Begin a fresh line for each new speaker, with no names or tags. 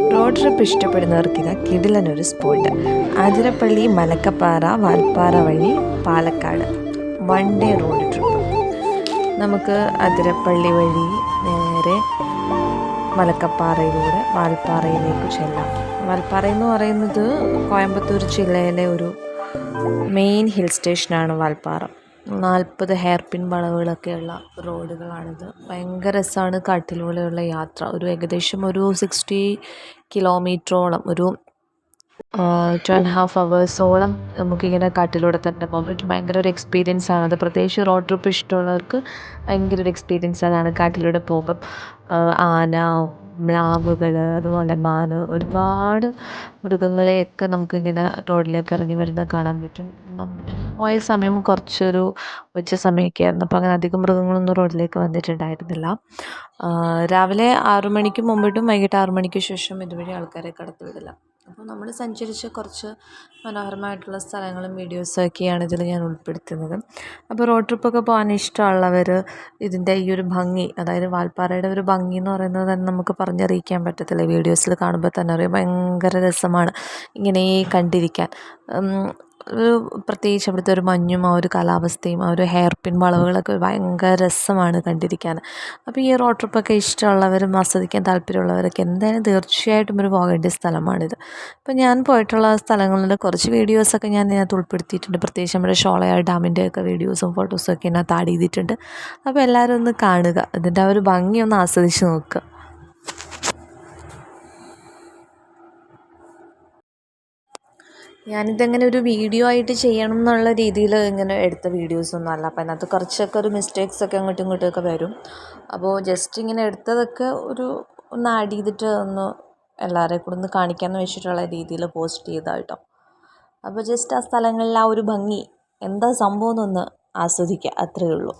Road trip ഇഷ്ടപ്പെടുന്നവർക്ക് ഇതാ കിടിലനൊരു സ്പോട്ട്. ആതിരപ്പള്ളി മലക്കപ്പാറ വാൽപ്പാറ വഴി Palakkad. One day road trip. നമുക്ക് അതിരപ്പള്ളി വഴി നേരെ മലക്കപ്പാറയിലൂടെ വാൽപ്പാറയിലേക്ക് ചെല്ലാം. വാൽപ്പാറ എന്ന് പറയുന്നത് കോയമ്പത്തൂർ ജില്ലയിലെ ഒരു മെയിൻ ഹിൽ സ്റ്റേഷനാണ് വാൽപ്പാറ. നാൽപ്പത് ഹെയർ പിൻ വളവുകളൊക്കെയുള്ള റോഡുകളാണിത്. ഭയങ്കര രസമാണ് കാട്ടിലൂടെയുള്ള യാത്ര. ഒരു ഏകദേശം ഒരു സിക്സ്റ്റി കിലോമീറ്ററോളം ഒരു ടു ആൻഡ് ഹാഫ് അവേഴ്സോളം നമുക്കിങ്ങനെ കാട്ടിലൂടെ തന്നെ പോകാൻ ഭയങ്കര ഒരു എക്സ്പീരിയൻസ് ആണ്. അത് പ്രത്യേകിച്ച് റോഡ് ട്രിപ്പ് ഇഷ്ടമുള്ളവർക്ക് ഭയങ്കര ഒരു എക്സ്പീരിയൻസ് അതാണ് കാട്ടിലൂടെ പോകുമ്പം. ആന മ്ലാവുകൾ അതുപോലെ മാന് ഒരുപാട് മൃഗങ്ങളെയൊക്കെ നമുക്കിങ്ങനെ റോഡിലേക്ക് ഇറങ്ങി വരുന്നത് കാണാൻ പറ്റും. പോയ സമയം കുറച്ചൊരു ഉച്ച സമയമൊക്കെ ആയിരുന്നു അപ്പോൾ അങ്ങനെ അധികം മൃഗങ്ങളൊന്നും റോഡിലേക്ക് വന്നിട്ടുണ്ടായിരുന്നില്ല. രാവിലെ ആറു മണിക്ക് മുമ്പിട്ടും വൈകിട്ട് ആറു മണിക്ക് ശേഷം ഇതുവഴി ആൾക്കാരെ കടത്തി വിടില്ല അപ്പോൾ നമ്മൾ സഞ്ചരിച്ച കുറച്ച് മനോഹരമായിട്ടുള്ള സ്ഥലങ്ങളും വീഡിയോസും ഒക്കെയാണ് ഇതിൽ ഞാൻ ഉൾപ്പെടുത്തുന്നത്. അപ്പോൾ റോഡ് ട്രിപ്പൊക്കെ പോകാൻ ഇഷ്ടമുള്ളവർ ഇതിന്റെ ഈ ഒരു ഭംഗി അതായത് വാൽപ്പാറയുടെ ഒരു ഭംഗി എന്ന് പറയുന്നത് തന്നെ നമുക്ക് പറഞ്ഞറിയിക്കാൻ പറ്റത്തില്ല. വീഡിയോസിൽ കാണുമ്പോൾ തന്നെ അറിയാം ഭയങ്കര രസമാണ് ഇങ്ങനെ കണ്ടിരിക്കാൻ. ഒരു പ്രത്യേകിച്ച് അവിടുത്തെ ഒരു മഞ്ഞും ആ ഒരു കാലാവസ്ഥയും ആ ഒരു ഹെയർ പിൻ വളവുകളൊക്കെ ഭയങ്കര രസമാണ് കണ്ടിരിക്കാൻ. അപ്പോൾ ഈ റോഡ് ട്രിപ്പൊക്കെ ഇഷ്ടമുള്ളവരും ആസ്വദിക്കാൻ താല്പര്യമുള്ളവരൊക്കെ എന്തായാലും തീർച്ചയായിട്ടും ഒരു പോകേണ്ട സ്ഥലമാണിത്. അപ്പോൾ ഞാൻ പോയിട്ടുള്ള സ്ഥലങ്ങളിൽ കുറച്ച് വീഡിയോസൊക്കെ ഞാൻ ഇതിനകത്ത് ഉൾപ്പെടുത്തിയിട്ടുണ്ട്. പ്രത്യേകിച്ച് നമ്മുടെ ഷോളയാർ ഡാമിന്റെയൊക്കെ വീഡിയോസും ഫോട്ടോസും ഒക്കെ ഇതിനകത്ത് ആഡ് ചെയ്തിട്ടുണ്ട്. അപ്പോൾ എല്ലാവരും ഒന്ന് കാണുക. ഇതിന്റെ ആ ഒരു ഭംഗി ഒന്ന് ആസ്വദിച്ച് നോക്കുക. ഞാനിതങ്ങനെ ഒരു വീഡിയോ ആയിട്ട് ചെയ്യണം എന്നുള്ള രീതിയിൽ ഇങ്ങനെ എടുത്ത വീഡിയോസ് ഒന്നും അല്ല. അപ്പോൾ അതിനകത്ത് കുറച്ചൊക്കെ ഒരു മിസ്റ്റേക്സ് ഒക്കെ അങ്ങോട്ടും ഇങ്ങോട്ടും ഒക്കെ വരും. അപ്പോൾ ജസ്റ്റ് ഇങ്ങനെ എടുത്തതൊക്കെ ഒരു ഒന്ന് ആഡ് ചെയ്തിട്ട് ഒന്ന് എല്ലാവരെയും കൂടെ ഒന്ന് കാണിക്കാമെന്ന് വെച്ചിട്ടുള്ള രീതിയിൽ പോസ്റ്റ് ചെയ്താൽ കേട്ടോ. അപ്പോൾ ജസ്റ്റ് ആ സ്ഥലങ്ങളിൽ ആ ഒരു ഭംഗി എന്താ സംഭവം എന്നൊന്ന് ആസ്വദിക്കുക അത്രയേ ഉള്ളൂ.